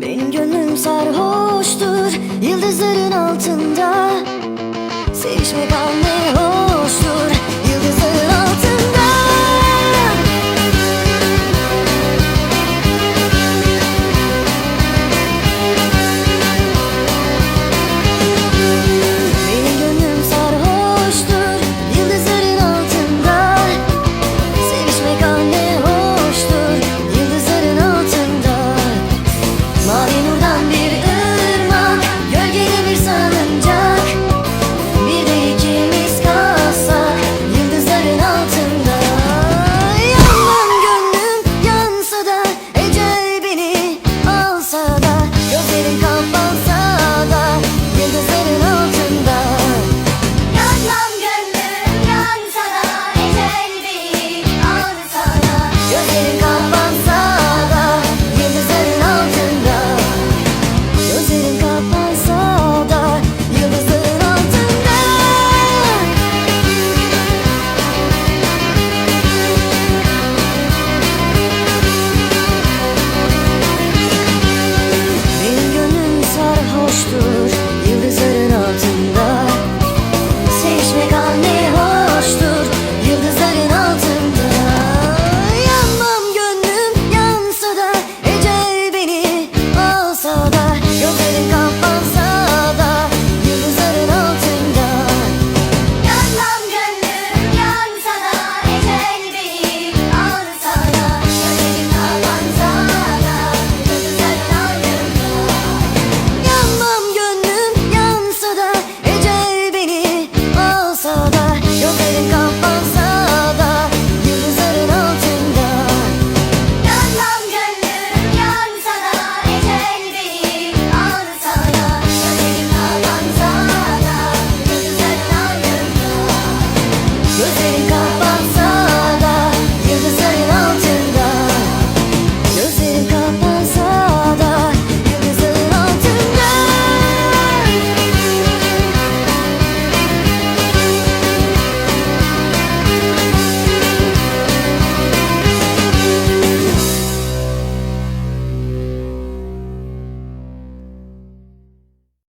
Benim gönlüm sarhoştur Yıldızların altında. Sevişmek an ne above.